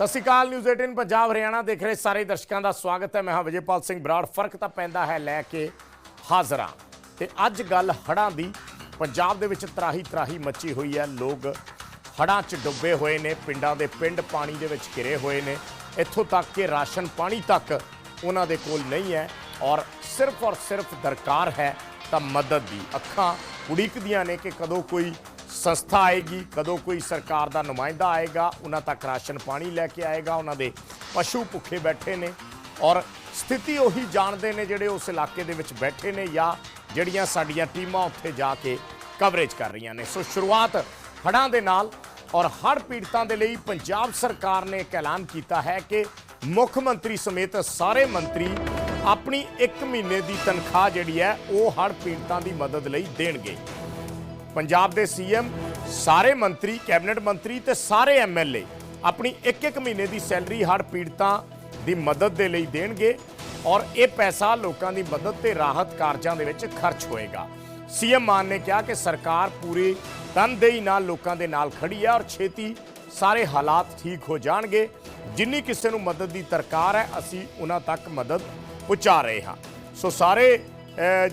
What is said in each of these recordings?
ਸਤਿ ਸ਼੍ਰੀ ਅਕਾਲ, ਨਿਊਜ਼ 18 ਪੰਜਾਬ, ਹਰਿਆਣਾ ਦੇਖ ਰਹੇ ਸਾਰੇ ਦਰਸ਼ਕਾਂ ਦਾ ਸਵਾਗਤ ਹੈ। ਮੈਂ ਹਾਂ ਵਿਜੇਪਾਲ ਸਿੰਘ ਬਰਾੜ। ਫ਼ਰਕ ਤਾਂ ਪੈਂਦਾ ਹੈ ਲੈ ਕੇ ਹਾਜ਼ਰਾਂ। ਤੇ ਅੱਜ ਗੱਲ ਹੜ੍ਹਾਂ ਦੀ। ਪੰਜਾਬ ਦੇ ਵਿੱਚ ਤਰਾਹੀ ਤਰਾਹੀ ਮੱਚੀ ਹੋਈ ਹੈ। ਲੋਕ ਹੜ੍ਹਾਂ 'ਚ ਡੁੱਬੇ ਹੋਏ ਨੇ। ਪਿੰਡਾਂ ਦੇ ਪਿੰਡ ਪਾਣੀ ਦੇ ਵਿੱਚ ਘਿਰੇ ਹੋਏ ਨੇ। ਇੱਥੋਂ ਤੱਕ ਕਿ ਰਾਸ਼ਨ ਪਾਣੀ ਤੱਕ ਉਹਨਾਂ ਦੇ ਕੋਲ ਨਹੀਂ ਹੈ। ਔਰ ਸਿਰਫ ਔਰ ਸਿਰਫ ਦਰਕਾਰ ਹੈ ਤਾਂ ਮਦਦ ਦੀ ਅੱਖਾਂ ਉਡੀਕਦੀਆਂ ਨੇ ਕਿ ਕਦੋਂ ਕੋਈ ਸੰਸਥਾ ਆਏਗੀ, ਕਦੋਂ ਕੋਈ ਸਰਕਾਰ ਦਾ ਨੁਮਾਇੰਦਾ ਆਏਗਾ, ਉਹਨਾਂ ਤੱਕ ਰਾਸ਼ਨ ਪਾਣੀ ਲੈ ਕੇ ਆਏਗਾ, ਉਹਨਾਂ ਦੇ ਪਸ਼ੂ ਭੁੱਖੇ ਬੈਠੇ ਨੇ। ਔਰ ਸਥਿਤੀ ਉਹੀ ਜਾਣਦੇ ਨੇ ਜਿਹੜੇ ਉਸ ਇਲਾਕੇ ਦੇ ਵਿੱਚ ਬੈਠੇ ਨੇ ਜਾਂ ਜਿਹੜੀਆਂ ਸਾਡੀਆਂ ਟੀਮਾਂ ਉੱਥੇ ਜਾ ਕੇ ਕਵਰੇਜ ਕਰ ਰਹੀਆਂ ਨੇ। ਸੋ ਸ਼ੁਰੂਆਤ ਹੜ੍ਹਾਂ ਦੇ ਨਾਲ ਔਰ ਹੜ੍ਹ ਪੀੜਤਾਂ ਦੇ ਲਈ ਪੰਜਾਬ ਸਰਕਾਰ ਨੇ ਇੱਕ ਐਲਾਨ ਕੀਤਾ ਹੈ ਕਿ ਮੁੱਖ ਮੰਤਰੀ ਸਮੇਤ ਸਾਰੇ ਮੰਤਰੀ ਆਪਣੀ 1 ਮਹੀਨੇ ਦੀ ਤਨਖਾਹ ਜਿਹੜੀ ਹੈ, ਉਹ ਹੜ੍ਹ ਪੀੜਤਾਂ ਦੀ ਮਦਦ ਲਈ ਦੇਣਗੇ। ਪੰਜਾਬ ਦੇ ਸੀਐਮ, ਸਾਰੇ ਮੰਤਰੀ, ਕੈਬਨਿਟ ਮੰਤਰੀ ਤੇ ਸਾਰੇ ਐਮਐਲਏ ਆਪਣੀ ਇੱਕ ਇੱਕ ਮਹੀਨੇ ਦੀ ਸੈਲਰੀ ਹੜ੍ਹ ਪੀੜਤਾਂ ਦੀ ਮਦਦ ਦੇ ਲਈ ਦੇਣਗੇ ਔਰ ਇਹ ਪੈਸਾ ਲੋਕਾਂ ਦੀ ਮਦਦ ਤੇ ਰਾਹਤ ਕਾਰਜਾਂ ਦੇ ਵਿੱਚ ਖਰਚ ਹੋਏਗਾ। ਸੀਐਮ ਮਾਨ ਨੇ ਕਿਹਾ ਕਿ ਸਰਕਾਰ ਪੂਰੀ ਤਨਦੇਹੀ ਨਾਲ ਲੋਕਾਂ ਦੇ ਨਾਲ ਖੜੀ ਹੈ ਔਰ ਛੇਤੀ ਸਾਰੇ ਹਾਲਾਤ ਠੀਕ ਹੋ ਜਾਣਗੇ। ਜਿੰਨੀ ਕਿਸੇ ਨੂੰ ਮਦਦ ਦੀ ਦਰਕਾਰ ਹੈ, ਅਸੀਂ ਉਹਨਾਂ ਤੱਕ ਮਦਦ ਪਹੁੰਚਾ ਰਹੇ ਹਾਂ। ਸੋ ਸਾਰੇ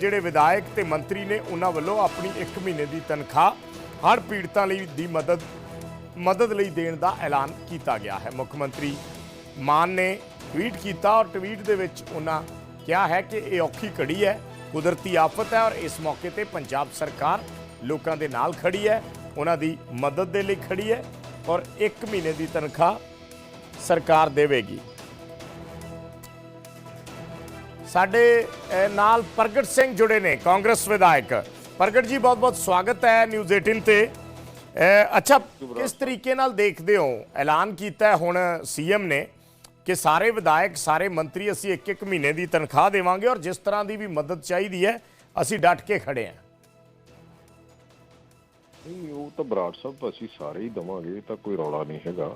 ਜਿਹੜੇ ਵਿਧਾਇਕ ਤੇ ਮੰਤਰੀ ਨੇ ਉਹਨਾਂ ਵੱਲੋਂ ਆਪਣੀ 1 ਮਹੀਨੇ ਦੀ ਤਨਖਾਹ ਹੜ੍ਹ ਪੀੜਤਾਂ ਲਈ ਦੀ ਮਦਦ ਮਦਦ ਲਈ ਦੇਣ ਦਾ ਐਲਾਨ ਕੀਤਾ ਗਿਆ ਹੈ। ਮੁੱਖ ਮੰਤਰੀ ਮਾਨ ਨੇ ਟਵੀਟ ਕੀਤਾ ਔਰ ਟਵੀਟ ਦੇ ਵਿੱਚ ਉਹਨਾਂ ਕਿਹਾ ਹੈ ਕਿ ਇਹ ਔਖੀ ਘੜੀ ਹੈ, ਕੁਦਰਤੀ ਆਫਤ ਹੈ ਔਰ ਇਸ ਮੌਕੇ ਤੇ ਪੰਜਾਬ ਸਰਕਾਰ ਲੋਕਾਂ ਦੇ ਨਾਲ ਖੜੀ ਹੈ, ਉਹਨਾਂ ਦੀ ਮਦਦ ਦੇ ਲਈ ਖੜੀ ਹੈ ਔਰ 1 ਮਹੀਨੇ ਦੀ ਤਨਖਾਹ ਸਰਕਾਰ ਦੇਵੇਗੀ। ਸਾਡੇ ਨਾਲ ਪ੍ਰਗਟ ਸਿੰਘ ਜੁੜੇ ਨੇ, ਕਾਂਗਰਸ ਵਿਧਾਇਕ। ਪ੍ਰਗਟ ਜੀ ਬਹੁਤ ਬਹੁਤ ਸਵਾਗਤ ਹੈ ਨਿਊਜ਼ 18 ਤੇ। ਅੱਛਾ, ਕਿਸ ਤਰੀਕੇ ਨਾਲ ਦੇਖਦੇ ਹੋ? ਐਲਾਨ ਕੀਤਾ ਹੈ ਹੁਣ ਸੀਐਮ ਨੇ ਕਿ ਸਾਰੇ ਵਿਧਾਇਕ, ਸਾਰੇ ਮੰਤਰੀ ਅਸੀਂ ਇੱਕ ਇੱਕ ਮਹੀਨੇ ਦੀ ਤਨਖਾਹ ਦੇਵਾਂਗੇ ਔਰ ਜਿਸ ਤਰ੍ਹਾਂ ਦੀ ਵੀ ਮਦਦ ਚਾਹੀਦੀ ਹੈ, ਅਸੀਂ ਡਟ ਕੇ ਖੜੇ ਹਾਂ। ਨਹੀਂ, ਉਹ ਤਾਂ ਬਰਾੜ ਸਾਹਿਬ, ਅਸੀਂ ਸਾਰੇ ਹੀ ਦਵਾਂਗੇ, ਇਹ ਤਾਂ ਕੋਈ ਰੌਲਾ ਨਹੀਂ ਹੈਗਾ।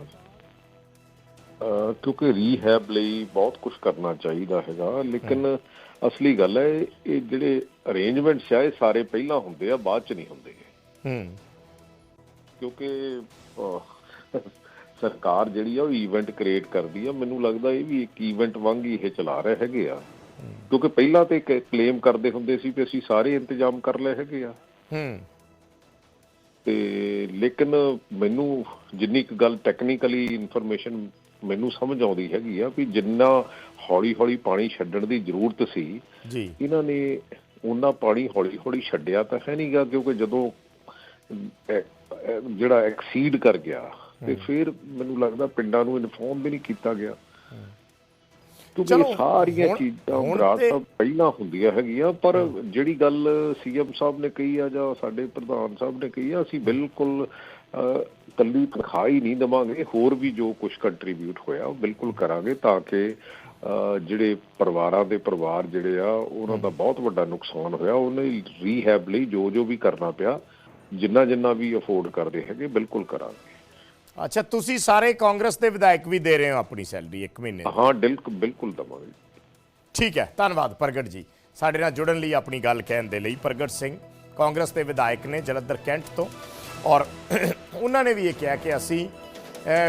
ਕਿਉਂਕਿ ਰੀਹੈਬ ਲਈ ਬਹੁਤ ਕੁਝ ਕਰਨਾ ਚਾਹੀਦਾ ਹੈਗਾ ਲੇਕਿਨ ਅਸਲੀ ਗੱਲ ਹੈ ਇਹ ਜਿਹੜੇ ਅਰੇਂਜਮੈਂਟਸ ਆ ਇਹ ਸਾਰੇ ਪਹਿਲਾਂ ਹੁੰਦੇ ਆ ਬਾਅਦ ਚ ਨਹੀਂ ਹੁੰਦੇ ਹੂੰ। ਕਿਉਂਕਿ ਸਰਕਾਰ ਜਿਹੜੀ ਆ ਉਹ ਇਵੈਂਟ ਕ੍ਰੀਏਟ ਕਰਦੀ ਆ ਮੈਨੂੰ ਲੱਗਦਾ ਇਹ ਵੀ ਇੱਕ ਇਵੈਂਟ ਵਾਂਗ ਹੀ ਇਹ ਚਲਾ ਰਹੇ ਹੈਗੇ ਆ। ਕਿਉਂਕਿ ਪਹਿਲਾਂ ਤੇ ਕਲੇਮ ਕਰਦੇ ਹੁੰਦੇ ਸੀ ਕਿ ਅਸੀਂ ਸਾਰੇ ਇੰਤਜ਼ਾਮ ਕਰ ਲਏ ਹੈਗੇ ਆ। ਹੂੰ। ਤੇ ਲੇਕਿਨ ਮੈਨੂੰ ਜਿੰਨੀ ਕੁ ਗੱਲ ਟੈਕਨੀਕਲੀ ਇਨਫੋਰਮੇਸ਼ਨ ਮੈਨੂੰ ਸਮਝ ਆਉਂਦੀ ਹੈਗੀ ਆ ਵੀ ਜਿੰਨਾ ਹੌਲੀ ਹੌਲੀ ਪਾਣੀ ਛੱਡਣ ਦੀ ਜ਼ਰੂਰਤ ਸੀ ਜੀ। ਇਹਨਾਂ ਨੇ ਉਹਨਾਂ ਪਾਣੀ ਹੌਲੀ ਹੌਲੀ ਛੱਡਿਆ ਤਾਂ ਹੈ ਨਹੀਂਗਾ ਕਿਉਂਕਿ ਜਦੋਂ ਜਿਹੜਾ ਐਕਸੀਡ ਕਰ ਗਿਆ ਤੇ ਫਿਰ ਮੈਨੂੰ ਲੱਗਦਾ ਪਿੰਡਾਂ ਨੂੰ ਇਨਫੋਰਮ ਵੀ ਨਹੀਂ ਕੀਤਾ ਗਿਆ। ਕਿਉਂਕਿ ਸਾਰੀਆਂ ਚੀਜ਼ਾਂ ਬਰਾੜ ਤੇ- ਪਹਿਲਾਂ ਹੁੰਦੀਆਂ ਹੈਗੀਆਂ ਪਰ ਜਿਹੜੀ ਗੱਲ ਸੀਐਮ ਸਾਹਿਬ ਨੇ ਕਹੀ ਆ ਜਾਂ ਸਾਡੇ ਪ੍ਰਧਾਨ ਸਾਹਿਬ ਨੇ ਕਹੀ ਆ ਅਸੀਂ ਬਿਲਕੁਲ ਕੱਲੀ ਤਨਖਾਹ ਹੀ ਨਹੀਂ ਦਵਾਂਗੇ ਹੋਰ ਵੀ ਜੋ ਕੁਝ ਕੰਟਰੀਬਿਊਟ ਹੋਇਆ ਉਹ ਬਿਲਕੁਲ ਕਰਾਂਗੇ ਤਾਂ ਕਿ ਜਿਹੜੇ ਪਰਿਵਾਰਾਂ ਦੇ ਪਰਿਵਾਰ ਜਿਹੜੇ ਆ ਉਹਨਾਂ ਦਾ ਬਹੁਤ ਵੱਡਾ ਨੁਕਸਾਨ ਹੋਇਆ ਉਹਨਾਂ ਦੀ ਰੀਹੈਬ ਲਈ ਜੋ ਜੋ ਵੀ ਕਰਨਾ ਪਿਆ ਜਿੰਨਾ ਜਿੰਨਾ ਵੀ ਅਫੋਰਡ ਕਰਦੇ ਹੈਗੇ ਬਿਲਕੁਲ ਕਰਾਂਗੇ। ਅੱਛਾ ਤੁਸੀਂ ਸਾਰੇ ਕਾਂਗਰਸ ਦੇ ਵਿਧਾਇਕ ਵੀ ਦੇ ਰਹੇ ਹੋ ਆਪਣੀ ਸੈਲਰੀ 1 ਮਹੀਨੇ ਦੀ? ਹਾਂ ਦਿਲ ਬਿਲਕੁਲ ਦਵਾਂਗੇ। ਠੀਕ ਹੈ ਧੰਨਵਾਦ ਪ੍ਰਗਟ ਜੀ। ਸਾਡੇ ਨਾਲ ਜੁੜਨ ਲਈ ਆਪਣੀ ਗੱਲ ਕਹਿਣ ਦੇ ਲਈ ਪ੍ਰਗਟ ਸਿੰਘ ਕਾਂਗਰਸ ਦੇ ਵਿਧਾਇਕ ਨੇ ਜਲੰਧਰ ਕੈਂਟ ਤੋਂ। ਔਰ ਉਹਨਾਂ ਨੇ ਵੀ ਇਹ ਕਿਹਾ ਕਿ ਅਸੀਂ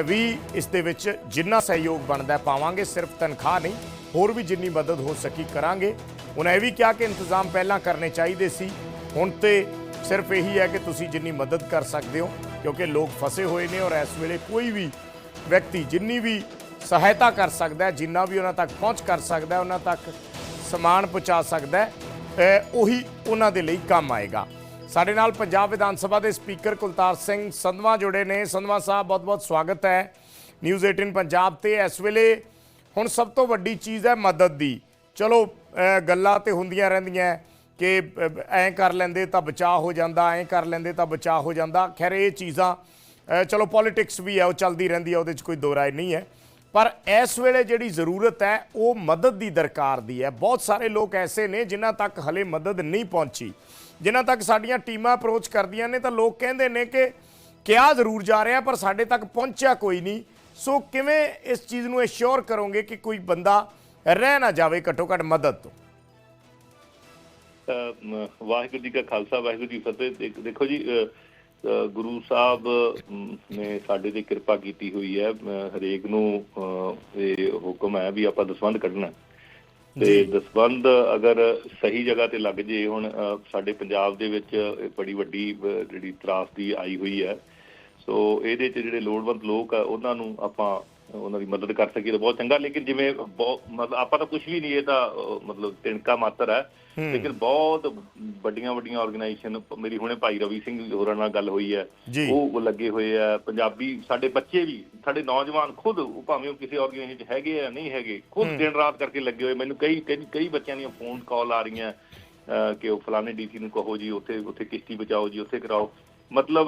ਵੀ ਇਸ ਦੇ ਵਿੱਚ ਜਿੰਨਾ ਸਹਿਯੋਗ ਬਣਦਾ ਪਾਵਾਂਗੇ, ਸਿਰਫ ਤਨਖਾਹ ਨਹੀਂ, ਹੋਰ ਵੀ ਜਿੰਨੀ ਮਦਦ ਹੋ ਸਕੀ ਕਰਾਂਗੇ। ਉਹਨਾਂ ਇਹ ਵੀ ਕਿਹਾ ਕਿ ਇੰਤਜ਼ਾਮ ਪਹਿਲਾਂ ਕਰਨੇ ਚਾਹੀਦੇ ਸੀ। ਹੁਣ ਤੇ ਸਿਰਫ ਇਹੀ ਹੈ ਕਿ ਤੁਸੀਂ ਜਿੰਨੀ ਮਦਦ ਕਰ ਸਕਦੇ ਹੋ, ਕਿਉਂਕਿ ਲੋਕ ਫਸੇ ਹੋਏ ਨੇ ਔਰ ਇਸ ਵੇਲੇ ਕੋਈ ਵੀ ਵਿਅਕਤੀ ਜਿੰਨੀ ਵੀ ਸਹਾਇਤਾ ਕਰ ਸਕਦਾ ਹੈ, ਜਿੰਨਾ ਵੀ ਉਹਨਾਂ ਤੱਕ ਪਹੁੰਚ ਕਰ ਸਕਦਾ ਹੈ, ਉਹਨਾਂ ਤੱਕ ਸਮਾਨ ਪਹੁੰਚਾ ਸਕਦਾ ਹੈ ਉਹੀ ਉਹਨਾਂ ਦੇ ਲਈ ਕੰਮ ਆਏਗਾ। ਸਾਡੇ ਨਾਲ ਪੰਜਾਬ ਵਿਧਾਨ ਸਭਾ ਦੇ ਸਪੀਕਰ ਕੁਲਤਾਰ ਸਿੰਘ ਸੰਧਵਾ ਜੁੜੇ ਨੇ। ਸੰਧਵਾ ਸਾਹਿਬ, ਬਹੁਤ-ਬਹੁਤ ਸਵਾਗਤ ਹੈ। ਨਿਊਜ਼ 18 ਪੰਜਾਬ ਤੇ ਇਸ ਵੇਲੇ ਹੁਣ ਸਭ ਤੋਂ ਵੱਡੀ ਚੀਜ਼ ਹੈ ਮਦਦ ਦੀ। ਚਲੋ ਗੱਲਾਂ ਤੇ ਹੁੰਦੀਆਂ ਰਹਿੰਦੀਆਂ ਕਿ ਐਂ ਕਰ ਲੈਂਦੇ ਤਾਂ ਬਚਾਅ ਹੋ ਜਾਂਦਾ, ਐਂ ਕਰ ਲੈਂਦੇ ਤਾਂ ਬਚਾਅ ਹੋ ਜਾਂਦਾ। ਖੈਰ, ਇਹ ਚੀਜ਼ਾਂ ਚਲੋ ਪੋਲਿਟਿਕਸ ਵੀ ਹੈ, ਉਹ ਚੱਲਦੀ ਰਹਿੰਦੀ ਹੈ, ਉਹਦੇ 'ਚ ਕੋਈ ਦੋ ਰਾਏ ਨਹੀਂ ਹੈ। ਪਰ ਇਸ ਵੇਲੇ ਜਿਹੜੀ ਜ਼ਰੂਰਤ ਹੈ, ਉਹ ਮਦਦ ਦੀ ਦਰਕਾਰ ਦੀ ਹੈ। ਬਹੁਤ ਸਾਰੇ ਲੋਕ ਐਸੇ ਨੇ ਜਿਨ੍ਹਾਂ ਤੱਕ ਹਲੇ ਮਦਦ ਨਹੀਂ ਪਹੁੰਚੀ। ਜਿਨ੍ਹਾਂ ਤੱਕ ਸਾਡੀਆਂ ਟੀਮਾਂ ਅਪਰੋਚ ਕਰਦੀਆਂ ਨੇ ਤਾਂ ਲੋਕ ਕਹਿੰਦੇ ਨੇ ਕਿ ਕਿਹਾ ਜ਼ਰੂਰ ਜਾ ਰਿਹਾ, ਪਰ ਸਾਡੇ ਤੱਕ ਪਹੁੰਚਿਆ ਕੋਈ ਨਹੀਂ। ਸੋ ਕਿਵੇਂ ਇਸ ਚੀਜ਼ ਨੂੰ ਐਸ਼ੋਰ ਕਰੋਗੇ ਕਿ ਕੋਈ ਬੰਦਾ ਰਹਿ ਨਾ ਜਾਵੇ ਘੱਟੋ ਘੱਟ ਮਦਦ ਤੋਂ? ਵਾਹਿਗੁਰੂ ਜੀ ਕਾ ਖਾਲਸਾ, ਵਾਹਿਗੁਰੂ ਜੀ ਫਤਿਹ। ਦੇਖੋ ਜੀ ਗੁਰੂ ਸਾਹਿਬ ਨੇ ਸਾਡੇ ਤੇ ਕਿਰਪਾ ਕੀਤੀ ਹੋਈ ਹੈ। ਹਰੇਕ ਨੂੰ ਇਹ ਹੁਕਮ ਹੈ ਵੀ ਆਪਾਂ ਦਸਵੰਧ ਕੱਢਣਾ। ਤੇ ਦਸਵੰਧ ਅਗਰ ਸਹੀ ਜਗ੍ਹਾ ਤੇ ਲੱਗ ਜੇ ਹੁਣ ਸਾਡੇ ਪੰਜਾਬ ਦੇ ਵਿੱਚ ਬੜੀ ਵੱਡੀ ਜਿਹੜੀ ਤਰਾਸਦੀ ਆਈ ਹੋਈ ਹੈ। ਸੋ ਇਹਦੇ ਚ ਜਿਹੜੇ ਲੋੜਵੰਦ ਲੋਕ ਆ ਉਹਨਾਂ ਨੂੰ ਆਪਾਂ ਉਹਨਾਂ ਦੀ ਮਦਦ ਕਰ ਸਕੀਏ ਤਾਂ ਬਹੁਤ ਚੰਗਾ ਲੇਕਿਨ ਜਿਵੇਂ ਮਤਲਬ ਆਪਾਂ ਤਾਂ ਕੁਝ ਵੀ ਨਹੀਂ ਇਹ ਤਾਂ ਮਤਲਬ ਤਿਣਕਾ ਮਾਤਰ ਹੈ। ਲੇਕਿਨ ਬਹੁਤ ਵੱਡੀਆਂ ਵੱਡੀਆਂ ਆਰਗੇਨਾਈਜੇਸ਼ਨ ਮੇਰੀ ਹੁਣੇ ਭਾਈ ਰਵੀ ਸਿੰਘ ਹੋਰਾਂ ਨਾਲ ਗੱਲ ਹੋਈ ਹੈ। ਉਹ ਲੱਗੇ ਹੋਏ ਆ ਪੰਜਾਬੀ ਸਾਡੇ ਬੱਚੇ ਵੀ ਸਾਡੇ ਨੌਜਵਾਨ ਖੁਦ ਉਹ ਭਾਵੇਂ ਉਹ ਕਿਸੇ ਆਰਗੇਨਾਈਜੇਸ਼ਨ 'ਚ ਹੈਗੇ ਆ ਨਹੀਂ ਹੈਗੇ ਖੁਦ ਦਿਨ ਰਾਤ ਕਰਕੇ ਲੱਗੇ ਹੋਏ। ਮੈਨੂੰ ਕਈ ਕਈ ਬੱਚਿਆਂ ਦੀਆਂ ਫੋਨ ਕਾਲ ਆ ਰਹੀਆਂ ਕਿ ਉਹ ਫਲਾਣੇ ਡੀਸੀ ਨੂੰ ਕਹੋ ਜੀ ਉੱਥੇ ਉੱਥੇ ਕਿਸ਼ਤੀ ਬਚਾਓ ਜੀ ਉੱਥੇ ਕਰਾਓ। ਮਤਲਬ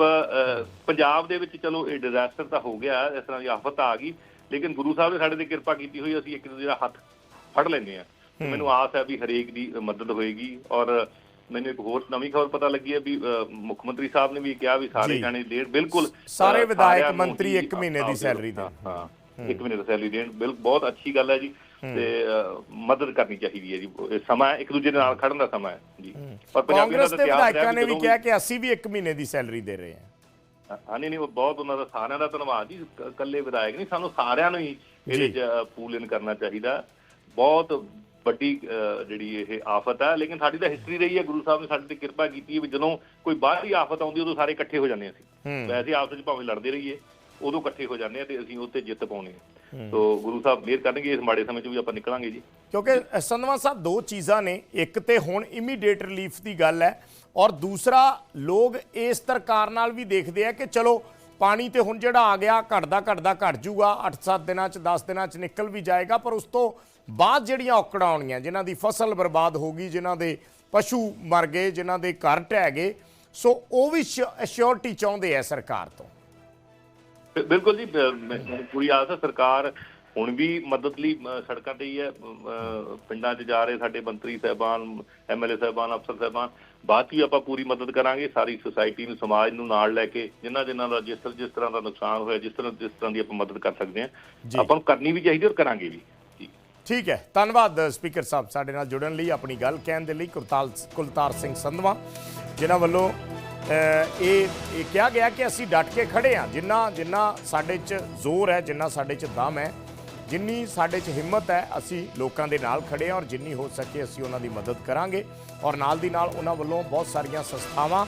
ਪੰਜਾਬ ਦੇ ਵਿੱਚ ਚਲੋ ਇਹ ਡਿਜ਼ਾਸਟਰ ਤਾਂ ਹੋ ਗਿਆ ਇਸ ਤਰ੍ਹਾਂ ਦੀ ਆਫਤ ਆ ਗਈ। ਲੇਕਿਨ ਗੁਰੂ ਸਾਹਿਬ ਨੇ ਸਾਡੇ ਤੇ ਕਿਰਪਾ ਕੀਤੀ ਹੋਈ ਅਸੀਂ ਇੱਕ ਦੂਜੇ ਦਾ ਹੱਥ ਫੜ ਲੈਂਦੇ ਆ ਮੈਨੂੰ ਆਸ ਹੈ ਵੀ ਹਰੇਕ ਦੀ ਮਦਦ ਹੋਏਗੀ ਔਰ ਮੈਨੂੰ ਇੱਕ ਹੋਰ ਨਵੀਂ ਖਬਰ ਪਤਾ ਲੱਗੀ ਹੈ ਵੀ ਮੁੱਖ ਮੰਤਰੀ ਸਾਹਿਬ ਨੇ ਵੀ ਕਿਹਾ ਵੀ ਸਾਰੇ। ਜਾਣੇ ਦੇਣ ਬਿਲਕੁਲ ਸਾਰੇ ਵਿਧਾਇਕ ਮੰਤਰੀ ਹੀ ਇੱਕ ਮਹੀਨੇ ਦੀ ਸੈਲਰੀ ਦੇਣ। ਹਾਂ ਹਾਂ। ਇੱਕ ਮਹੀਨੇ ਦੀ ਸੈਲਰੀ ਦੇਣ ਬਿਲਕੁਲ ਬਹੁਤ ਅੱਛੀ ਗੱਲ ਹੈ ਜੀ। ਤੇ ਮਦਦ ਕਰਨੀ ਚਾਹੀਦੀ ਹੈ ਜੀ। ਸਮਾਂ ਇੱਕ ਦੂਜੇ ਦੇ ਨਾਲ ਖੜਨ ਦਾ ਸਮਾਂ ਹੈ। ਜੀ। ਪਰ ਪੰਜਾਬੀ ਦਾ ਦੇ ਵਿਧਾਇਕਾਂ ਨੇ ਵੀ ਕਿਹਾ ਕਿ ਅਸੀਂ ਵੀ ਇੱਕ ਮਹੀਨੇ ਦੀ ਸੈਲਰੀ ਦੇ ਰਹੇ ਹਾਂ। ਹਾਂ ਨਹੀਂ ਬਹੁਤ ਉਹਨਾਂ ਦਾ ਸਾਰਿਆਂ ਦਾ ਧੰਨਵਾਦ ਜੀ। ਇਕੱਲੇ ਵਿਧਾਇਕ ਨਹੀਂ ਸਾਨੂੰ ਸਾਰਿਆਂ ਨੂੰ ਹੀ ਇਹਦੇ ਚ ਪੂਲ ਇਨ ਕਰਨਾ ਚਾਹੀਦਾ। ਬਹੁਤ ਵੱਡੀ ਜਿਹੜੀ ਇਹ ਆਫਤ ਹੈ ਲੇਕਿਨ ਸਾਡੀ ਤਾਂ ਹਿਸਟਰੀ ਰਹੀ ਹੈ। ਗੁਰੂ ਸਾਹਿਬ ਨੇ ਸਾਡੇ ਤੇ ਕਿਰਪਾ ਕੀਤੀ ਹੈ ਵੀ ਜਦੋਂ ਕੋਈ ਬਾਹਰੀ ਆਫਤ ਆਉਂਦੀ ਉਦੋਂ ਸਾਰੇ ਇਕੱਠੇ ਹੋ ਜਾਂਦੇ ਅਸੀਂ। ਵੈਸੇ ਆਪਸ ਵਿੱਚ ਭਾਵੇਂ ਲੜਦੇ ਰਹੀਏ ਉਦੋਂ ਇਕੱਠੇ ਹੋ ਜਾਂਦੇ ਆ ਤੇ ਅਸੀਂ ਉੱਤੇ ਜਿੱਤ ਪਾਉਣੀ ਹੈ। ਸੋ ਗੁਰੂ ਸਾਹਿਬ ਮਿਹਰ ਕਰਨਗੇ ਇਸ ਮਾੜੇ ਸਮੇਂ 'ਚ ਵੀ ਆਪਾਂ ਨਿਕਲਾਂਗੇ ਜੀ। ਕਿਉਂਕਿ ਸੰਧਵਾ ਸਾਹਿਬ ਦੋ ਚੀਜ਼ਾਂ ਨੇ। ਇੱਕ ਤੇ ਹੁਣ ਇਮੀਡੀਏਟ ਰਿਲੀਫ ਦੀ ਗੱਲ ਹੈ ਔਰ ਦੂਸਰਾ, ਲੋਕ ਇਸ ਤਰਕਾਰ ਨਾਲ ਵੀ ਦੇਖਦੇ ਆ ਕਿ ਚਲੋ, ਪਾਣੀ ਤੇ ਹੁਣ ਜਿਹੜਾ ਆ ਗਿਆ, ਘਟਦਾ ਘਟਦਾ ਘਟ ਜੂਗਾ 8-7 ਦਿਨਾਂ ਚ 10 ਦਿਨਾਂ ਚ ਨਿਕਲ ਵੀ ਜਾਏਗਾ, ਪਰ ਉਸ ਤੋਂ ਬਾਅਦ ਜਿਹੜੀਆਂ ਔਕੜਾਂ ਆਉਣੀਆਂ, ਜਿਨ੍ਹਾਂ ਦੀ ਫਸਲ ਬਰਬਾਦ ਹੋ ਗਈ, ਜਿਨ੍ਹਾਂ ਦੇ ਪਸ਼ੂ ਮਰ ਗਏ, ਜਿਨ੍ਹਾਂ ਦੇ ਘਰ ਢਹਿ ਗਏ, ਸੋ ਉਹ ਵੀ ਅਸ਼ੋਰਟੀ ਚਾਹੁੰਦੇ ਆ ਸਰਕਾਰ ਤੋਂ। ਬਿਲਕੁਲ ਜੀ ਪੂਰੀ ਆਸ ਹੈ ਸਰਕਾਰ ਹੁਣ ਵੀ ਮਦਦ ਲਈ ਸੜਕਾਂ ਤੇ ਹੀ ਹੈ ਪਿੰਡਾਂ 'ਚ ਜਾ ਰਹੇ ਸਾਡੇ ਮੰਤਰੀ ਸਾਹਿਬਾਨ ਐਮਐਲਏ ਸਾਹਿਬਾਨ, ਅਫਸਰ ਸਾਹਿਬਾਨ ਬਾਅਦ 'ਚ ਵੀ ਆਪਾਂ ਪੂਰੀ ਮਦਦ ਕਰਾਂਗੇ? ਸਾਰੀ ਸੁਸਾਇਟੀ ਨੂੰ ਸਮਾਜ ਨੂੰ ਨਾਲ ਲੈ ਕੇ ਜਿਨ੍ਹਾਂ ਜਿਨ੍ਹਾਂ ਦਾ ਜਿਸ ਤਰ੍ਹਾਂ ਜਿਸ ਤਰ੍ਹਾਂ ਦਾ ਨੁਕਸਾਨ ਹੋਇਆ ਜਿਸ ਤਰ੍ਹਾਂ ਜਿਸ ਤਰ੍ਹਾਂ ਦੀ ਆਪਾਂ ਮਦਦ ਕਰ ਸਕਦੇ ਹਾਂ। ਆਪਾਂ ਨੂੰ ਕਰਨੀ ਵੀ ਚਾਹੀਦੀ ਔਰ ਕਰਾਂਗੇ ਵੀ। ਠੀਕ ਹੈ। ਧੰਨਵਾਦ ਸਪੀਕਰ ਸਾਹਿਬ ਸਾਡੇ ਨਾਲ ਜੁੜਨ ਲਈ ਆਪਣੀ ਗੱਲ ਕਹਿਣ ਦੇ ਲਈ ਕੁਲਤਾਰ ਕੁਲਤਾਰ ਸਿੰਘ ਸੰਧਵਾ ਜਿਨ੍ਹਾਂ ਵੱਲੋਂ ਇਹ ਇਹ ਕਿਹਾ ਗਿਆ ਕਿ ਅਸੀਂ ਡਟ ਕੇ ਖੜੇ ਹਾਂ। ਜਿੰਨਾ ਜਿੰਨਾ ਸਾਡੇ 'ਚ ਜ਼ੋਰ ਹੈ ਜਿੰਨਾ ਸਾਡੇ 'ਚ ਦਮ ਹੈ ਜਿੰਨੀ ਸਾਡੇ 'ਚ ਹਿੰਮਤ ਹੈ, ਅਸੀਂ ਲੋਕਾਂ ਦੇ ਨਾਲ ਖੜੇ ਹਾਂ ਔਰ ਜਿੰਨੀ ਹੋ ਸਕੇ ਅਸੀਂ ਉਹਨਾਂ ਦੀ ਮਦਦ ਕਰਾਂਗੇ। ਔਰ ਨਾਲ ਦੀ ਨਾਲ ਉਹਨਾਂ ਵੱਲੋਂ ਬਹੁਤ ਸਾਰੀਆਂ ਸੰਸਥਾਵਾਂ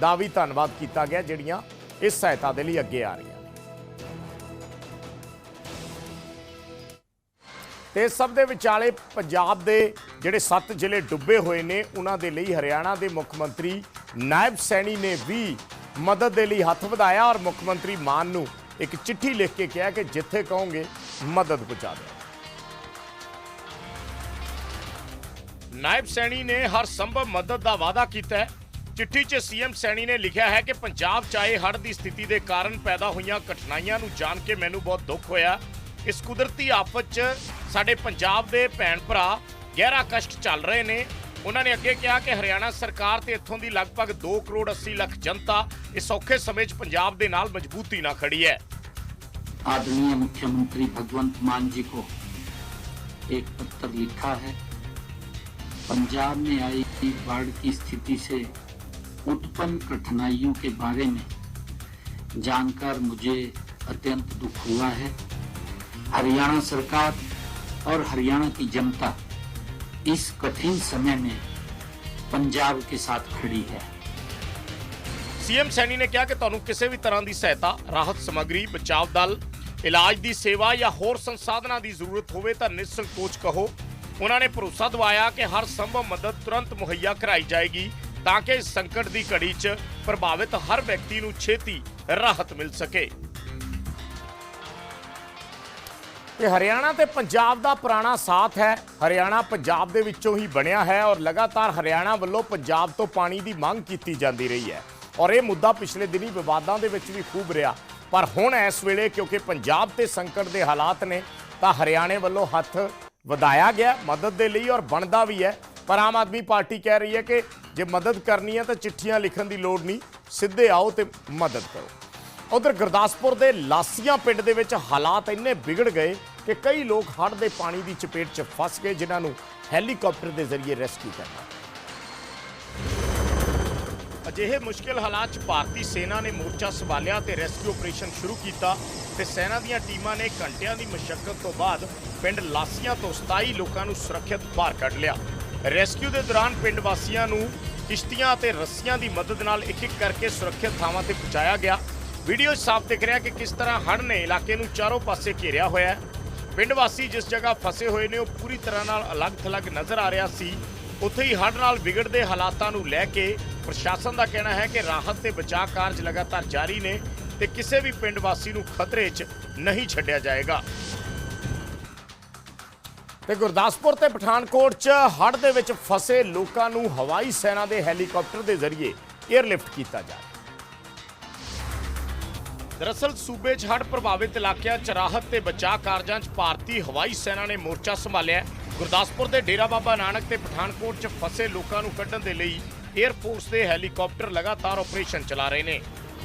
ਦਾ ਵੀ ਧੰਨਵਾਦ ਕੀਤਾ ਗਿਆ, ਜਿਹੜੀਆਂ ਇਸ ਸਹਾਇਤਾ ਦੇ ਲਈ ਅੱਗੇ ਆ ਰਹੀਆਂ ਨੇ। ਤੇ ਇਸ ਸਭ ਦੇ ਵਿਚਾਲੇ ਪੰਜਾਬ ਦੇ ਜਿਹੜੇ 7 ਜ਼ਿਲ੍ਹੇ ਡੁੱਬੇ ਹੋਏ ਨੇ, ਉਹਨਾਂ ਦੇ ਲਈ ਹਰਿਆਣਾ ਦੇ ਮੁੱਖ ਮੰਤਰੀ ਨਾਇਬ ਸੈਣੀ ਨੇ ਵੀ ਮਦਦ ਦੇ ਲਈ ਹੱਥ ਵਧਾਇਆ ਔਰ ਮੁੱਖ ਮੰਤਰੀ ਮਾਨ ਨੂੰ ਇੱਕ ਚਿੱਠੀ ਲਿਖ ਕੇ ਕਿਹਾ ਕਿ ਜਿੱਥੇ ਕਹੋਗੇ ਮਦਦ ਪਹੁੰਚਾ ਦਿਓ। ਨਾਇਬ ਸੈਣੀ ਨੇ ਹਰ ਸੰਭਵ ਮਦਦ ਦਾ ਵਾਅਦਾ ਕੀਤਾ ਹੈ। ਚਿੱਠੀ 'ਚ ਸੀਐਮ ਸੈਣੀ ਨੇ ਲਿਖਿਆ ਹੈ ਕਿ ਪੰਜਾਬ 'ਚ ਆਏ ਹੜ੍ਹ ਦੀ ਸਥਿਤੀ ਦੇ ਕਾਰਨ ਪੈਦਾ ਹੋਈਆਂ ਕਠਿਨਾਈਆਂ ਨੂੰ ਜਾਣ ਕੇ ਮੈਨੂੰ ਬਹੁਤ ਦੁੱਖ ਹੋਇਆ। ਇਸ ਕੁਦਰਤੀ ਆਫਤ 'ਚ ਸਾਡੇ ਪੰਜਾਬ ਦੇ ਭੈਣ ਭਰਾ ਗਹਿਰਾ ਕਸ਼ਟ ਚੱਲ ਰਹੇ ਨੇ। ਉਹਨਾਂ ਨੇ ਅੱਗੇ ਕਿਹਾ ਕਿ ਹਰਿਆਣਾ ਸਰਕਾਰ ਤੇ ਇੱਥੋਂ ਦੀ ਲਗਭਗ 2 ਕਰੋੜ 80 ਲੱਖ ਜਨਤਾ ਇਸ ਔਖੇ ਸਮੇਂ 'ਚ ਪੰਜਾਬ ਦੇ ਨਾਲ ਮਜ਼ਬੂਤੀ ਨਾਲ ਖੜੀ ਹੈ। आदरणीय मुख्यमंत्री भगवंत मान जी को एक पत्र लिखा है पंजाब में आई बाढ़ की स्थिति से उत्पन्न कठिनाइयों के बारे में जानकर मुझे अत्यंत दुख हुआ है हरियाणा सरकार और हरियाणा की जनता इस कठिन समय में पंजाब के साथ खड़ी है ਸੀਐਮ ਸੈਣੀ ਨੇ ਕਿਹਾ ਕਿ ਤੁਹਾਨੂੰ ਕਿਸੇ ਵੀ ਤਰ੍ਹਾਂ ਦੀ ਸਹਾਇਤਾ ਰਾਹਤ ਸਮੱਗਰੀ ਬਚਾਅ ਦਲ ਇਲਾਜ ਦੀ ਸੇਵਾ ਜਾਂ ਹੋਰ ਸੰਸਾਧਨਾਂ ਦੀ ਜ਼ਰੂਰਤ ਹੋਵੇ ਤਾਂ ਨਿਸੰਕੋਚ ਕਹੋ। ਉਹਨਾਂ ਨੇ ਭਰੋਸਾ ਦਿਵਾਇਆ ਕਿ ਹਰ ਸੰਭਵ ਮਦਦ ਤੁਰੰਤ ਮੁਹੱਈਆ ਕਰਾਈ ਜਾਏਗੀ ਤਾਂ ਕਿ ਇਸ ਸੰਕਟ ਦੀ ਘੜੀ 'ਚ ਪ੍ਰਭਾਵਿਤ ਹਰ ਵਿਅਕਤੀ ਨੂੰ ਛੇਤੀ ਰਾਹਤ ਮਿਲ ਸਕੇ। ਇਹ ਹਰਿਆਣਾ ਤੇ ਪੰਜਾਬ ਦਾ ਪੁਰਾਣਾ ਸਾਥ ਹੈ। ਹਰਿਆਣਾ ਪੰਜਾਬ ਦੇ ਵਿੱਚੋਂ ਹੀ ਬਣਿਆ ਹੈ ਔਰ ਲਗਾਤਾਰ ਹਰਿਆਣਾ ਵੱਲੋਂ ਪੰਜਾਬ ਤੋਂ ਪਾਣੀ ਦੀ ਮੰਗ ਕੀਤੀ ਜਾਂਦੀ ਰਹੀ ਹੈ। ਔਰ ਇਹ ਮੁੱਦਾ ਪਿਛਲੇ ਦਿਨੀ ਵਿਵਾਦਾਂ ਦੇ ਵਿੱਚ ਵੀ ਖੂਬ ਰਿਹਾ। ਪਰ ਹੁਣ ਇਸ ਵੇਲੇ ਕਿਉਂਕਿ ਪੰਜਾਬ ਤੇ ਸੰਕਟ ਦੇ ਹਾਲਾਤ ਨੇ, ਤਾਂ ਹਰਿਆਣੇ ਵੱਲੋਂ ਹੱਥ ਵਧਾਇਆ ਗਿਆ, ਮਦਦ ਦੇ ਲਈ ਔਰ ਬਣਦਾ ਵੀ ਹੈ। ਪਰ ਆਮ ਆਦਮੀ ਪਾਰਟੀ ਕਹਿ ਰਹੀ ਹੈ ਕਿ ਜੇ ਮਦਦ ਕਰਨੀ ਹੈ ਤਾਂ ਚਿੱਠੀਆਂ ਲਿਖਣ ਦੀ ਲੋੜ ਨਹੀਂ, ਸਿੱਧੇ ਆਓ ਤੇ ਮਦਦ ਕਰੋ। ਉਧਰ ਗੁਰਦਾਸਪੁਰ ਦੇ ਲਾਸੀਆਂ ਪਿੰਡ ਦੇ ਵਿੱਚ ਹਾਲਾਤ ਇੰਨੇ ਵਿਗੜ ਗਏ ਕਿ ਕਈ ਲੋਕ ਹੜ੍ਹ ਦੇ ਪਾਣੀ ਦੀ ਚਪੇਟ 'ਚ ਫਸ ਗਏ, ਜਿਨ੍ਹਾਂ ਨੂੰ ਹੈਲੀਕਾਪਟਰ ਦੇ ਜ਼ਰੀਏ ਰੈਸਕਿਊ ਕਰਨਾ। ਅਜਿਹੇ ਮੁਸ਼ਕਿਲ ਹਾਲਾਤ 'ਚ ਭਾਰਤੀ ਸੈਨਾ ਨੇ ਮੋਰਚਾ ਸੰਭਾਲਿਆ ਤੇ ਰੈਸਕਿਊ ਆਪਰੇਸ਼ਨ ਸ਼ੁਰੂ ਕੀਤਾ ਤੇ ਸੈਨਾ ਦੀਆਂ ਟੀਮਾਂ ਨੇ ਘੰਟਿਆਂ ਦੀ ਮਸ਼ੱਕਤ ਤੋਂ ਬਾਅਦ ਪਿੰਡ ਲਾਸੀਆਂ ਤੋਂ 27 ਲੋਕਾਂ ਨੂੰ ਸੁਰੱਖਿਅਤ ਬਾਹਰ ਕੱਢ ਲਿਆ। ਰੈਸਕਿਊ ਦੇ ਦੌਰਾਨ ਪਿੰਡ ਵਾਸੀਆਂ ਨੂੰ ਕਿਸ਼ਤੀਆਂ ਅਤੇ ਰੱਸੀਆਂ ਦੀ ਮਦਦ ਨਾਲ ਇੱਕ ਇੱਕ ਕਰਕੇ ਸੁਰੱਖਿਅਤ ਥਾਵਾਂ ਤੇ ਪਹੁੰਚਾਇਆ ਗਿਆ। ਵੀਡੀਓ 'ਚ ਸਾਫ਼ ਦਿਖ ਰਿਹਾ ਕਿ ਕਿਸ ਤਰ੍ਹਾਂ ਹੜ੍ਹ ਨੇ ਇਲਾਕੇ ਨੂੰ ਚਾਰੋਂ ਪਾਸੇ ਘੇਰਿਆ ਹੋਇਆ ਹੈ। ਪਿੰਡ ਵਾਸੀ ਜਿਸ ਜਗ੍ਹਾ ਫਸੇ ਹੋਏ ਨੇ, ਉਹ ਪੂਰੀ ਤਰ੍ਹਾਂ ਨਾਲ ਅਲੱਗ-ਥਲੱਗ ਨਜ਼ਰ ਆ ਰਿਹਾ ਸੀ। ਉੱਥੇ ਹੀ ਹੜ੍ਹ ਨਾਲ ਵਿਗੜਦੇ ਹਾਲਾਤਾਂ ਨੂੰ ਲੈ ਕੇ ਪ੍ਰਸ਼ਾਸਨ ਦਾ ਕਹਿਣਾ ਹੈ ਕਿ ਰਾਹਤ ਤੇ ਬਚਾਅ ਕਾਰਜ ਲਗਾਤਾਰ ਜਾਰੀ ਨੇ ਤੇ ਕਿਸੇ ਵੀ ਪਿੰਡ ਵਾਸੀ ਨੂੰ ਖਤਰੇ 'ਚ ਨਹੀਂ ਛੱਡਿਆ ਜਾਏਗਾ। ਤੇ ਗੁਰਦਾਸਪੁਰ ਤੇ ਪਠਾਨਕੋਟ 'ਚ ਹੜ੍ਹ ਦੇ ਵਿੱਚ ਫਸੇ ਲੋਕਾਂ ਨੂੰ ਹਵਾਈ ਸੈਨਾ ਦੇ ਹੈਲੀਕਾਪਟਰ ਦੇ ਜ਼ਰੀਏ 에ਅਰਲਿਫਟ ਕੀਤਾ ਜਾ ਰਿਹਾ ਦਰਅਸਲ ਸੂਬੇ 'ਚ ਹੜ੍ਹ ਪ੍ਰਭਾਵਿਤ ਇਲਾਕਿਆਂ 'ਚ ਰਾਹਤ ਤੇ ਬਚਾਅ ਕਾਰਜਾਂ 'ਚ ਭਾਰਤੀ ਹਵਾਈ ਸੈਨਾ ਨੇ ਮੋਰਚਾ ਸੰਭਾਲਿਆ। ਗੁਰਦਾਸਪੁਰ ਦੇ ਡੇਰਾ ਬਾਬਾ ਨਾਨਕ ਤੇ ਪਠਾਨਕੋਟ 'ਚ ਫਸੇ ਲੋਕਾਂ ਨੂੰ ਕੱਢਣ ਦੇ ਲਈ 에ਅਰਫੋਰਸ ਦੇ ਹੈਲੀਕਾਪਟਰ ਲਗਾਤਾਰ ਆਪਰੇਸ਼ਨ ਚਲਾ ਰਹੇ ਨੇ।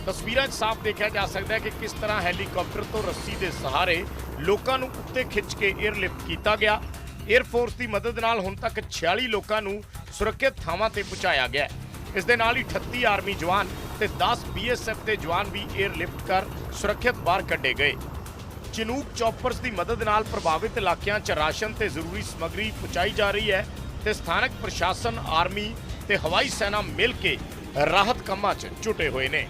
ਤਸਵੀਰਾਂ 'ਚ ਸਾਫ਼ ਦੇਖਿਆ ਜਾ ਸਕਦਾ ਹੈ ਕਿ ਕਿਸ ਤਰ੍ਹਾਂ ਹੈਲੀਕਾਪਟਰ ਤੋਂ ਰੱਸੀ ਦੇ ਸਹਾਰੇ ਲੋਕਾਂ ਨੂੰ ਉੱਤੇ ਖਿੱਚ ਕੇ 에ਅਰਲਿਫਟ ਕੀਤਾ ਗਿਆ। 에ਅਰਫੋਰਸ ਦੀ ਮਦਦ ਨਾਲ ਹੁਣ ਤੱਕ 46 ਲੋਕਾਂ ਨੂੰ ਸੁਰੱਖਿਅਤ ਥਾਵਾਂ ਤੇ ਪਹੁੰਚਾਇਆ ਗਿਆ ਇਸ ਦੇ ਨਾਲ ਹੀ 38 ਆਰਮੀ ਜਵਾਨ ਤੇ 10 ਬੀਐਸਐਫ ਦੇ ਜਵਾਨ ਵੀ 에ਅਰਲਿਫਟ ਕਰ ਸੁਰੱਖਿਅਤ ਬਾਹਰ ਕੱਢੇ ਗਏ। ਚਨੂਕ ਚੌਪਰਸ ਦੀ ਮਦਦ ਨਾਲ ਪ੍ਰਭਾਵਿਤ ਇਲਾਕਿਆਂ 'ਚ ਰਾਸ਼ਨ ਤੇ ਜ਼ਰੂਰੀ ਸਮੱਗਰੀ ਪਹੁੰਚਾਈ ਜਾ ਰਹੀ ਹੈ ਤੇ ਸਥਾਨਕ ਪ੍ਰਸ਼ਾਸਨ, ਆਰਮੀ ਤੇ ਹਵਾਈ ਸੈਨਾ ਮਿਲ ਕੇ ਰਾਹਤ ਕੰਮਾਂ 'ਚ ਜੁਟੇ ਹੋਏ ਨੇ।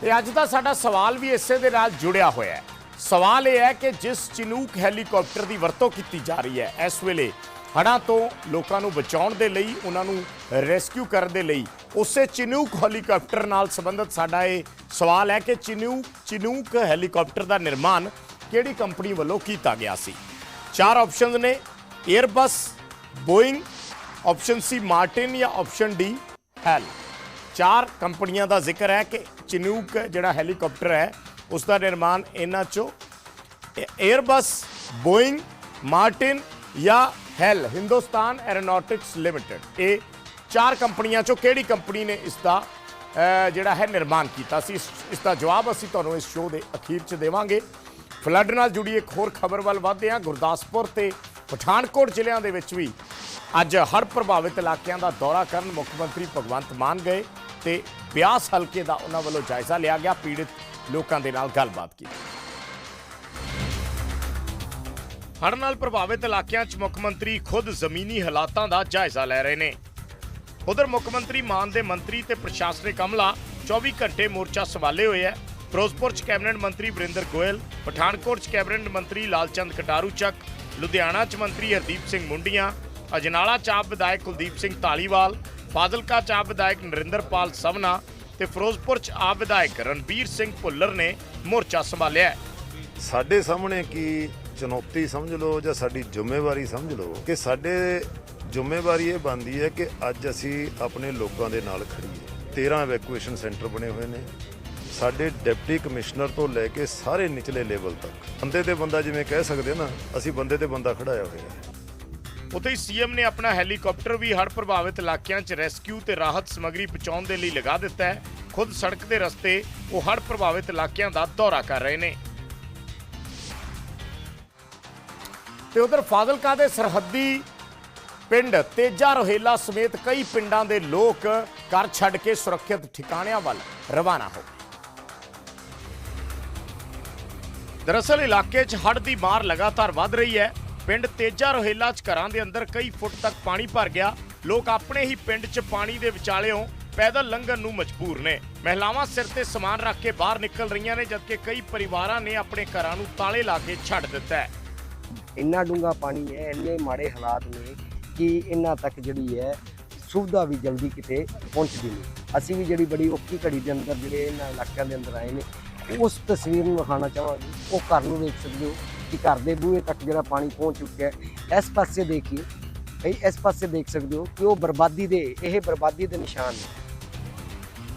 ਤੇ ਅੱਜ ਦਾ ਸਾਡਾ ਸਵਾਲ ਵੀ ਇਸੇ ਦੇ ਨਾਲ ਜੁੜਿਆ ਹੋਇਆ ਹੈ। ਸਵਾਲ ਇਹ ਹੈ ਕਿ ਜਿਸ ਚਿਨੂਕ ਹੈਲੀਕਾਪਟਰ ਦੀ ਵਰਤੋਂ ਕੀਤੀ ਜਾ ਰਹੀ ਹੈ, ਇਸ ਵੇਲੇ ਹੜ੍ਹਾਂ ਤੋਂ ਲੋਕਾਂ ਨੂੰ ਬਚਾਉਣ ਦੇ ਲਈ, ਉਹਨਾਂ ਨੂੰ ਰੈਸਕਿਊ ਕਰਨ ਦੇ ਲਈ, ਉਸੇ ਚਿਨੂਕ ਹੈਲੀਕਾਪਟਰ ਨਾਲ ਸੰਬੰਧਿਤ ਸਾਡਾ ਇਹ ਸਵਾਲ ਹੈ ਕਿ ਚਿਨੂਕ ਚਿਨੂਕ ਹੈਲੀਕਾਪਟਰ ਦਾ ਨਿਰਮਾਣ ਕਿਹੜੀ ਕੰਪਨੀ ਵੱਲੋਂ ਕੀਤਾ ਗਿਆ ਸੀ? ਚਾਰ ਆਪਸ਼ਨਸ ਨੇ Airbus Boeing option C Martin ਜਾਂ ਆਪਸ਼ਨ ਡੀ ਹੈਲ ਚਾਰ ਕੰਪਨੀਆਂ ਦਾ ਜ਼ਿਕਰ ਹੈ ਕਿ ਚਿਨੂਕ ਜਿਹੜਾ ਹੈਲੀਕਾਪਟਰ ਹੈ, ਉਸ ਦਾ ਨਿਰਮਾਣ ਇਹਨਾਂ ਚੋਂ 에ਅਰਬਸ ਬੋਇੰਗ ਮਾਰਟਿਨ ਜਾਂ ਹੈਲ ਹਿੰਦੁਸਤਾਨ ਐਰੋਨੌਟਿਕਸ ਲਿਮਟਿਡ ਇਹ ਚਾਰ ਕੰਪਨੀਆਂ ਚੋਂ ਕਿਹੜੀ ਕੰਪਨੀ ਨੇ ਇਸ ਦਾ ਜਿਹੜਾ ਹੈ ਨਿਰਮਾਣ ਕੀਤਾ ਸੀ? ਇਸ ਇਸ ਦਾ ਜਵਾਬ ਅਸੀਂ ਤੁਹਾਨੂੰ ਇਸ ਸ਼ੋਅ ਦੇ ਅਖੀਰ 'ਚ ਦੇਵਾਂਗੇ। ਫਲੱਡ ਨਾਲ ਜੁੜੀ ਇੱਕ ਹੋਰ ਖਬਰ ਵੱਲ ਵਧਦੇ ਹਾਂ। ਗੁਰਦਾਸਪੁਰ ਤੇ ਪਠਾਨਕੋਟ ਜ਼ਿਲ੍ਹਿਆਂ ਦੇ ਵਿੱਚ ਵੀ ਅੱਜ ਹੜ੍ਹ ਪ੍ਰਭਾਵਿਤ ਇਲਾਕਿਆਂ ਦਾ ਦੌਰਾ ਕਰਨ ਮੁੱਖ ਮੰਤਰੀ ਭਗਵੰਤ ਮਾਨ ਗਏ ਤੇ ਬਿਆਸ ਹਲਕੇ ਦਾ ਉਹਨਾਂ ਵੱਲੋਂ ਜਾਇਜ਼ਾ ਲਿਆ ਗਿਆ, ਪੀੜਿਤ ਲੋਕਾਂ ਦੇ ਨਾਲ ਗੱਲਬਾਤ ਕੀਤੀ। ਹੜ੍ਹ ਨਾਲ ਪ੍ਰਭਾਵਿਤ ਇਲਾਕਿਆਂ 'ਚ ਮੁੱਖ ਮੰਤਰੀ ਖੁਦ ਜ਼ਮੀਨੀ ਹਾਲਾਤਾਂ ਦਾ ਜਾਇਜ਼ਾ ਲੈ ਰਹੇ ਨੇ। ਉਧਰ ਮੁੱਖ ਮੰਤਰੀ ਮਾਨ ਦੇ ਮੰਤਰੀ ਤੇ ਪ੍ਰਸ਼ਾਸਨਿਕ ਅਮਲਾ 24 ਘੰਟੇ ਮੋਰਚਾ ਸੰਭਾਲੇ ਹੋਏ ਹੈ। ਫਿਰੋਜ਼ਪੁਰ 'ਚ ਕੈਬਨਿਟ ਮੰਤਰੀ ਵਰਿੰਦਰ ਗੋਇਲ, ਪਠਾਨਕੋਟ 'ਚ ਕੈਬਨਿਟ ਮੰਤਰੀ ਲਾਲਚੰਦ ਕਟਾਰੂ ਚੱਕ ਲੁਧਿਆਣਾ 'ਚ ਮੰਤਰੀ ਹਰਦੀਪ ਸਿੰਘ ਮੁੰਡੀਆਂ, ਅਜਨਾਲਾ 'ਚ ਆਪ ਵਿਧਾਇਕ ਕੁਲਦੀਪ ਸਿੰਘ ਧਾਲੀਵਾਲ, ਫਾਜ਼ਿਲਕਾ 'ਚ ਆਪ ਵਿਧਾਇਕ ਨਰਿੰਦਰਪਾਲ ਸਵਨਾ ਤੇ ਫਿਰੋਜ਼ਪੁਰ 'ਚ ਆਪ ਵਿਧਾਇਕ ਰਣਬੀਰ ਸਿੰਘ ਭੁੱਲਰ ਨੇ ਮੋਰਚਾ ਸੰਭਾਲਿਆ ਸਾਡੇ ਸਾਹਮਣੇ ਕੀ ਚੁਣੌਤੀ ਸਮਝ ਲਓ ਜਾਂ ਸਾਡੀ ਜ਼ਿੰਮੇਵਾਰੀ ਸਮਝ ਲਓ ਕਿ ਸਾਡੇ ਜ਼ਿੰਮੇਵਾਰੀ ਇਹ ਬਣਦੀ ਹੈ ਕਿ ਅੱਜ ਅਸੀਂ ਆਪਣੇ ਲੋਕਾਂ ਦੇ ਨਾਲ ਖੜੀਏ 13 ਐਵੈਕੂਏਸ਼ਨ ਸੈਂਟਰ ਬਣੇ ਹੋਏ ਨੇ ਸਾਡੇ ਡਿਪਟੀ ਕਮਿਸ਼ਨਰ ਤੋਂ ਲੈ ਕੇ ਸਾਰੇ ਨਿਚਲੇ ਲੈਵਲ ਤੱਕ। ਬੰਦੇ ਤੇ ਬੰਦਾ ਜਿਵੇਂ ਕਹਿ ਸਕਦੇ ਨਾ, ਅਸੀਂ ਬੰਦੇ ਤੇ ਬੰਦਾ ਖੜਾਇਆ ਹੋਇਆ। ਹੈ ਉੱਥੇ ਹੀ ਸੀਐਮ ਨੇ ਆਪਣਾ ਹੈਲੀਕਾਪਟਰ ਵੀ ਹੜ੍ਹ ਪ੍ਰਭਾਵਿਤ ਇਲਾਕਿਆਂ 'ਚ ਰੈਸਕਿਊ ਤੇ ਰਾਹਤ ਸਮੱਗਰੀ ਪਹੁੰਚਾਉਣ ਦੇ ਲਈ ਲਗਾ ਦਿੱਤਾ ਹੈ। ਖੁਦ ਸੜਕ ਦੇ ਰਸਤੇ ਉਹ ਹੜ੍ਹ ਪ੍ਰਭਾਵਿਤ ਇਲਾਕਿਆਂ ਦਾ ਦੌਰਾ ਕਰ ਰਹੇ ਨੇ। ਤੇ ਉਧਰ ਫਾਜ਼ਿਲਕਾ ਦੇ ਸਰਹੱਦੀ ਪਿੰਡ ਤੇਜਾ ਰੋਹੇਲਾ ਸਮੇਤ ਕਈ ਪਿੰਡਾਂ ਦੇ ਲੋਕ ਘਰ ਛੱਡ ਕੇ ਸੁਰੱਖਿਅਤ ਠਿਕਾਣਿਆਂ ਵੱਲ ਰਵਾਨਾ ਹੋ ਦਰਅਸਲ ਇਲਾਕੇ 'ਚ ਹੜ੍ਹ ਦੀ ਮਾਰ ਲਗਾਤਾਰ ਵੱਧ ਰਹੀ ਹੈ। ਪਿੰਡ ਤੇਜਾ ਰੋਹੇਲਾ 'ਚ ਘਰਾਂ ਦੇ ਅੰਦਰ ਕਈ ਫੁੱਟ ਤੱਕ ਪਾਣੀ ਭਰ ਗਿਆ। ਲੋਕ ਆਪਣੇ ਹੀ ਪਿੰਡ 'ਚ ਪਾਣੀ ਦੇ ਵਿਚਾਲਿਓਂ ਪੈਦਲ ਲੰਘਣ ਨੂੰ ਮਜਬੂਰ ਨੇ। ਮਹਿਲਾਵਾਂ ਸਿਰ ਤੇ ਸਮਾਨ ਰੱਖ ਕੇ ਬਾਹਰ ਨਿਕਲ ਰਹੀਆਂ ਨੇ, ਜਦਕਿ ਕਈ ਪਰਿਵਾਰਾਂ ਨੇ ਆਪਣੇ ਘਰਾਂ ਨੂੰ ਤਾਲੇ ਲਾ ਕੇ ਛੱਡ ਦਿੱਤਾ ਹੈ। ਇੰਨਾ ਡੂੰਘਾ ਪਾਣੀ ਹੈ, ਇੰਨੇ ਮਾੜੇ ਹਾਲਾਤ ਨੇ ਕਿ ਇਹਨਾਂ ਤੱਕ ਜਿਹੜੀ ਹੈ, ਸੁਵਿਧਾ ਵੀ ਜਲਦੀ ਕਿਤੇ ਪਹੁੰਚਦੀ ਨਹੀਂ। ਅਸੀਂ ਵੀ ਜਿਹੜੀ ਬੜੀ ਔਖੀ ਘੜੀ ਦੇ ਅੰਦਰ ਜਿਹੜੇ ਇਹਨਾਂ ਇਲਾਕਿਆਂ ਦੇ ਅੰਦਰ ਆਏ ਨੇ ਉਸ ਤਸਵੀਰ ਨੂੰ ਵਿਖਾਉਣਾ ਚਾਹਾਂਗੇ। ਉਹ ਘਰ ਨੂੰ ਦੇਖ ਸਕਦੇ ਹੋ ਕਿ ਘਰ ਦੇ ਬੂਹੇ ਤੱਕ ਜਿਹੜਾ ਪਾਣੀ ਪਹੁੰਚ ਚੁੱਕਿਆ ਹੈ। ਇਸ ਪਾਸੇ ਦੇਖੀਏ ਭਈ ਇਸ ਪਾਸੇ ਦੇਖ ਸਕਦੇ ਹੋ ਕਿ ਉਹ ਬਰਬਾਦੀ ਦੇ, ਇਹ ਬਰਬਾਦੀ ਦੇ ਨਿਸ਼ਾਨ ਨੇ।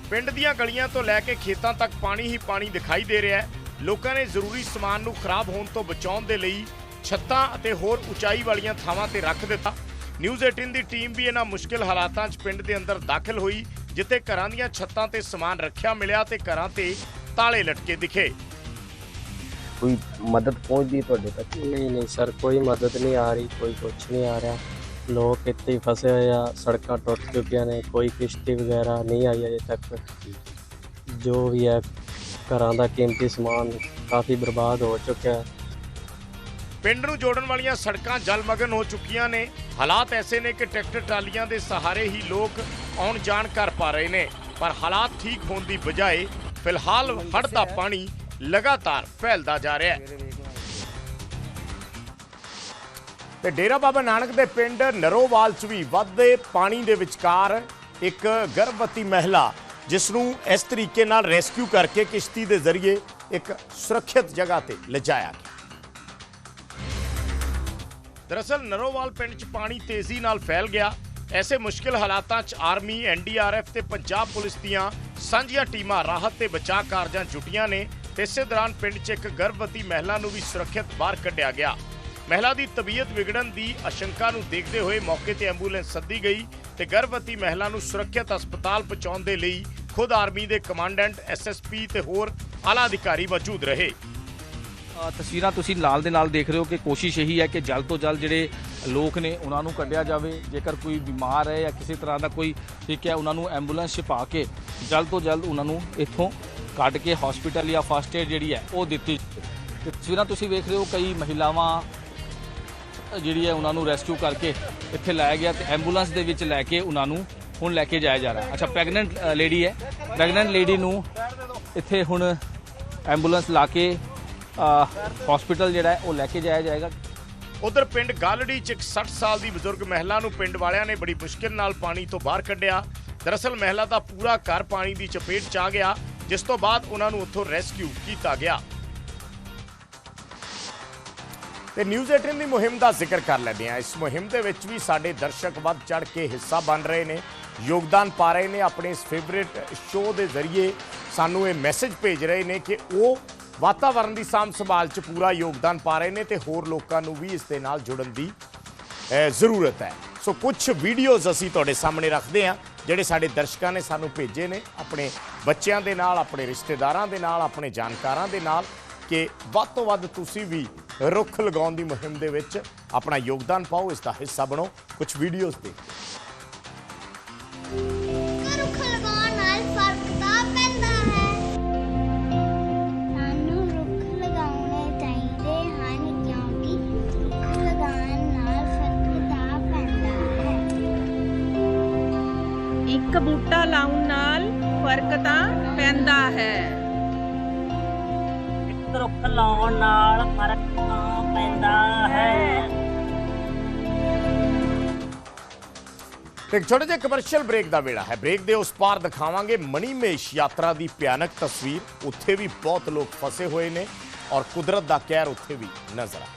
ਪਿੰਡ ਦੀਆਂ ਗਲੀਆਂ ਤੋਂ ਲੈ ਕੇ ਖੇਤਾਂ ਤੱਕ ਪਾਣੀ ਹੀ ਪਾਣੀ ਦਿਖਾਈ ਦੇ ਰਿਹਾ ਹੈ। ਲੋਕਾਂ ਨੇ ਜ਼ਰੂਰੀ ਸਮਾਨ ਨੂੰ ਖਰਾਬ ਹੋਣ ਤੋਂ ਬਚਾਉਣ ਦੇ ਲਈ ਛੱਤਾਂ ਅਤੇ ਹੋਰ ਉਚਾਈ ਵਾਲੀਆਂ ਥਾਵਾਂ ਤੇ ਰੱਖ ਦਿੱਤਾ। ਨਿਊਜ਼ 18 ਦੀ ਟੀਮ ਵੀ ਇਹਨਾਂ ਮੁਸ਼ਕਿਲ ਹਾਲਾਤਾਂ 'ਚ ਪਿੰਡ ਦੇ ਅੰਦਰ ਦਾਖਲ ਹੋਈ, ਜਿੱਥੇ ਘਰਾਂ ਦੀਆਂ ਛੱਤਾਂ ਤੇ ਸਮਾਨ ਰੱਖਿਆ ਮਿਲਿਆ ਤੇ ਘਰਾਂ ਤੇ ਤਾਲੇ ਲਟਕੇ ਦਿਖੇ। ਕੋਈ ਮਦਦ ਪਹੁੰਚਦੀ ਹੈ ਤੁਹਾਡੇ ਤੱਕ? ਨਹੀਂ ਨਹੀਂ ਸਰ ਕੋਈ ਮਦਦ ਨਹੀਂ ਆ ਰਹੀ ਕੋਈ ਕੁਝ ਨਹੀਂ ਆ ਰਿਹਾ। ਲੋਕ ਇੱਥੇ ਹੀ ਫਸੇ ਹੋਏ ਆ ਸੜਕਾਂ ਟੁੱਟ ਚੁੱਕੀਆਂ ਨੇ ਕੋਈ ਕਿਸ਼ਤੀ ਵਗੈਰਾ ਨਹੀਂ ਆਈ ਅਜੇ ਤੱਕ। ਜੋ ਵੀ ਹੈ ਘਰਾਂ ਦਾ ਕੀਮਤੀ ਸਮਾਨ ਕਾਫੀ ਬਰਬਾਦ ਹੋ ਚੁੱਕਿਆ ਹੈ। ਪਿੰਡ ਨੂੰ ਜੋੜਨ ਵਾਲੀਆਂ ਸੜਕਾਂ ਜਲਮਗਨ ਹੋ ਚੁੱਕੀਆਂ ਨੇ। ਹਾਲਾਤ ਐਸੇ ਨੇ ਕਿ ਟਰੈਕਟਰ ਟਰਾਲੀਆਂ ਦੇ ਸਹਾਰੇ ਹੀ ਲੋਕ ਆਉਣ ਜਾਣ ਕਰ ਪਾ ਰਹੇ ਨੇ। ਪਰ ਹਾਲਾਤ ਠੀਕ ਹੋਣ ਦੀ ਬਜਾਏ ਫਿਲਹਾਲ ਹੜ੍ਹ ਦਾ ਪਾਣੀ ਲਗਾਤਾਰ ਫੈਲਦਾ ਜਾ ਰਿਹਾ ਹੈ। ਤੇ ਡੇਰਾ ਬਾਬਾ ਨਾਨਕ ਦੇ ਪਿੰਡ ਨਰੋਵਾਲ ਚ ਵੀ ਵੱਧਦੇ ਪਾਣੀ ਦੇ ਵਿਚਕਾਰ ਇੱਕ ਗਰਭਵਤੀ ਮਹਿਲਾ ਜਿਸ ਨੂੰ ਇਸ ਤਰੀਕੇ ਨਾਲ ਰੈਸਕਿਊ ਕਰਕੇ ਕਿਸ਼ਤੀ ਦੇ ਜ਼ਰੀਏ ਇੱਕ ਸੁਰੱਖਿਅਤ ਜਗ੍ਹਾ ਤੇ ਲਿਜਾਇਆ ਗਿਆ। ਦਰਅਸਲ ਨਰੋਵਾਲ ਪਿੰਡ 'ਚ ਪਾਣੀ ਤੇਜ਼ੀ ਨਾਲ ਫੈਲ ਗਿਆ। ਐਸੇ ਮੁਸ਼ਕਿਲ ਹਾਲਾਤਾਂ 'ਚ ਆਰਮੀ ਐਨਡੀਆਰਐਫ ਤੇ ਪੰਜਾਬ ਪੁਲਿਸ ਦੀਆਂ ਸਾਂਝੀਆਂ ਟੀਮਾਂ ਰਾਹਤ ਤੇ ਬਚਾਅ ਕਾਰਜਾਂ ਜੁਟੀਆਂ ਨੇ। ਇਸੇ ਦੌਰਾਨ ਪਿੰਡ 'ਚ ਇੱਕ ਗਰਭਵਤੀ ਮਹਿਲਾ ਨੂੰ ਵੀ ਸੁਰੱਖਿਅਤ ਬਾਹਰ ਕੱਢਿਆ ਗਿਆ। ਮਹਿਲਾ ਦੀ ਤਬੀਅਤ ਵਿਗੜਨ ਦੀ ਆਸ਼ੰਕਾ ਨੂੰ ਦੇਖਦੇ ਹੋਏ ਮੌਕੇ ਤੇ ਐਂਬੂਲੈਂਸ ਸੱਦੀ ਗਈ ਤੇ ਗਰਭਵਤੀ ਮਹਿਲਾ ਨੂੰ ਸੁਰੱਖਿਅਤ ਹਸਪਤਾਲ ਪਹੁੰਚਾਉਣ ਦੇ ਲਈ ਖੁਦ ਆਰਮੀ ਦੇ ਕਮਾਂਡੈਂਟ ਐਸਐਸਪੀ ਤੇ ਹੋਰ ਆਲਾ ਅਧਿਕਾਰੀ ਮੌਜੂਦ ਰਹੇ। ਤਸਵੀਰਾਂ ਤੁਸੀਂ ਨਾਲ ਦੇ ਨਾਲ ਦੇਖ ਰਹੇ ਹੋ ਕਿ ਕੋਸ਼ਿਸ਼ ਇਹੀ ਹੈ ਕਿ ਜਲਦ ਤੋਂ ਜਲਦ ਜਿਹੜੇ ਲੋਕ ਨੇ ਉਹਨਾਂ ਨੂੰ ਕੱਢਿਆ ਜਾਵੇ। ਜੇਕਰ ਕੋਈ ਬਿਮਾਰ ਹੈ ਜਾਂ ਕਿਸੇ ਤਰ੍ਹਾਂ ਦਾ ਕੋਈ ਠੀਕ ਹੈ, ਉਹਨਾਂ ਨੂੰ ਐਂਬੂਲੈਂਸ 'ਚ ਕੇ ਜਲਦ ਤੋਂ ਜਲਦ ਉਹਨਾਂ ਨੂੰ ਇੱਥੋਂ ਕੱਢ ਕੇ ਹਸਪੀਟਲ ਜਾਂ ਫਸਟ ਏਡ ਜਿਹੜੀ ਹੈ, ਉਹ ਦਿੱਤੀ ਤਸਵੀਰਾਂ ਤੁਸੀਂ ਵੇਖ ਰਹੇ ਹੋ, ਕਈ ਮਹਿਲਾਵਾਂ ਜਿਹੜੀ ਹੈ ਉਹਨਾਂ ਨੂੰ ਰੈਸਕਿਊ ਕਰਕੇ ਇੱਥੇ ਲਾਇਆ ਗਿਆ ਤੇ ਐਂਬੂਲੈਂਸ ਦੇ ਵਿੱਚ ਲੈ ਕੇ ਉਹਨਾਂ ਨੂੰ ਹੁਣ ਲੈ ਕੇ ਜਾਇਆ ਜਾ ਰਿਹਾ। ਅੱਛਾ ਪ੍ਰੈਗਨੈਂਟ ਲੇਡੀ ਹੈ। ਪ੍ਰੈਗਨੈਂਟ ਲੇਡੀ ਨੂੰ ਇੱਥੇ ਹੁਣ ਐਂਬੂਲੈਂਸ ਲਾ ਕੇ ਹਸਪੀਟਲ ਜਿਹੜਾ ਹੈ, ਉਹ ਲੈ ਕੇ ਜਾਇਆ ਜਾਏਗਾ। ਉਧਰ ਪਿੰਡ ਗਾਲੜੀ ਚ ਇੱਕ 60 ਸਾਲ ਦੀ ਬਜ਼ੁਰਗ ਮਹਿਲਾ ਨੂੰ ਪਿੰਡ ਵਾਲਿਆਂ ਨੇ ਬੜੀ ਮੁਸ਼ਕਿਲ ਨਾਲ ਪਾਣੀ ਤੋਂ ਬਾਹਰ ਕੱਢਿਆ। ਦਰਅਸਲ ਮਹਿਲਾ ਦਾ ਪੂਰਾ ਘਰ ਪਾਣੀ ਦੀ ਚਪੇਟ ਚ ਆ ਗਿਆ, ਜਿਸ ਤੋਂ ਬਾਅਦ ਉਹਨਾਂ ਨੂੰ ਉੱਥੋਂ ਰੈਸਕਿਊ ਕੀਤਾ ਗਿਆ। ਤੇ ਨਿਊਜ਼ 18 ਦੀ ਮੁਹਿੰਮ ਦਾ ਜ਼ਿਕਰ ਕਰ ਲੈਂਦੇ ਹਾਂ। ਇਸ ਮੁਹਿੰਮ ਦੇ ਵਿੱਚ ਵੀ ਸਾਡੇ ਦਰਸ਼ਕ ਵੱਧ ਚੜ ਕੇ ਹਿੱਸਾ ਬਣ ਰਹੇ ਨੇ, ਯੋਗਦਾਨ ਪਾ ਰਹੇ ਨੇ, ਆਪਣੇ ਇਸ ਫੇਵਰਿਟ ਸ਼ੋਅ ਦੇ ਜ਼ਰੀਏ ਸਾਨੂੰ ਇਹ ਮੈਸੇਜ ਭੇਜ ਰਹੇ ਨੇ ਕਿ ਉਹ ਵਾਤਾਵਰਣ ਦੀ ਸਾਂਭ ਸੰਭਾਲ 'ਚ ਪੂਰਾ ਯੋਗਦਾਨ ਪਾ ਰਹੇ ਨੇ ਤੇ ਹੋਰ ਲੋਕਾਂ ਨੂੰ ਵੀ ਇਸ ਦੇ ਨਾਲ ਜੁੜਨ ਦੀ ਜ਼ਰੂਰਤ ਹੈ। ਸੋ ਕੁਝ ਵੀਡੀਓਜ਼ ਅਸੀਂ ਤੁਹਾਡੇ ਸਾਹਮਣੇ ਰੱਖਦੇ ਹਾਂ, ਜਿਹੜੇ ਸਾਡੇ ਦਰਸ਼ਕਾਂ ਨੇ ਸਾਨੂੰ ਭੇਜੇ ਨੇ, ਆਪਣੇ ਬੱਚਿਆਂ ਦੇ ਨਾਲ, ਆਪਣੇ ਰਿਸ਼ਤੇਦਾਰਾਂ ਦੇ ਨਾਲ, ਆਪਣੇ ਜਾਣਕਾਰਾਂ ਦੇ ਨਾਲ, ਕਿ ਵੱਧ ਤੋਂ ਵੱਧ ਤੁਸੀਂ ਵੀ ਰੁੱਖ ਲਗਾਉਣ ਦੀ ਮੁਹਿੰਮ ਦੇ ਵਿੱਚ ਆਪਣਾ ਯੋਗਦਾਨ ਪਾਓ, ਇਸ ਦਾ ਹਿੱਸਾ ਬਣੋ। ਕੁਝ ਵੀਡੀਓਜ਼ ਦੇਖੋ। ਇੱਕ ਬੂਟਾ ਲਾਉਣ ਨਾਲ ਫ਼ਰਕ ਤਾਂ ਪੈਂਦਾ ਹੈ। ਇੱਕ ਰੁੱਖ ਲਾਉਣ ਨਾਲ ਫ਼ਰਕ ਤਾਂ ਪੈਂਦਾ ਹੈ। ਤੇ ਇੱਕ ਛੋਟੇ ਜਿਹੇ ਕਮਰਸ਼ੀਅਲ ਬ੍ਰੇਕ ਦਾ ਵੇਲਾ ਹੈ। ਬ੍ਰੇਕ ਦੇ ਉਸ ਪਾਰ ਦਿਖਾਵਾਂਗੇ ਮਣੀਮੇਸ਼ ਯਾਤਰਾ ਦੀ ਭਿਆਨਕ ਤਸਵੀਰ। ਉੱਥੇ ਵੀ ਬਹੁਤ ਲੋਕ ਫਸੇ ਹੋਏ ਨੇ ਔਰ ਕੁਦਰਤ ਦਾ ਕਹਿਰ ਉੱਥੇ ਵੀ ਨਜ਼ਰ ਆ